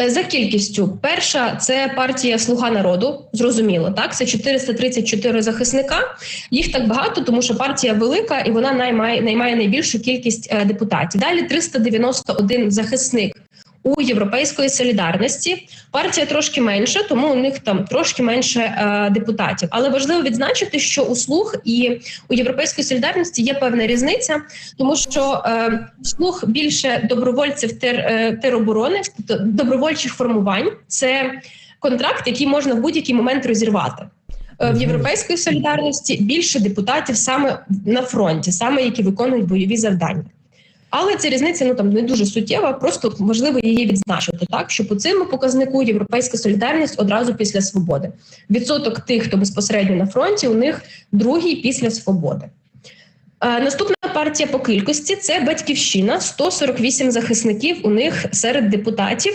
Е, За кількістю, перша це партія Слуга народу. Зрозуміло, так це 434 захисника. Їх так багато, тому що партія велика і вона наймає наймає найбільшу кількість е, депутатів. Далі 391 захисник у європейської солідарності. Партія трошки менша, тому у них там трошки менше е, депутатів. Але важливо відзначити, що у слуг і у європейської солідарності є певна різниця, тому що е, слуг більше добровольців тер, е, тероборони, добровольчих формувань. Це контракт, який можна в будь-який момент розірвати. Е, В європейської солідарності більше депутатів саме на фронті, саме які виконують бойові завдання. Але ця різниця ну там не дуже суттєва, просто важливо її відзначити так, що по цьому показнику європейська солідарність одразу після свободи. Відсоток тих, хто безпосередньо на фронті, у них другий після свободи. Е, Наступна партія по кількості це батьківщина 148 захисників. У них серед депутатів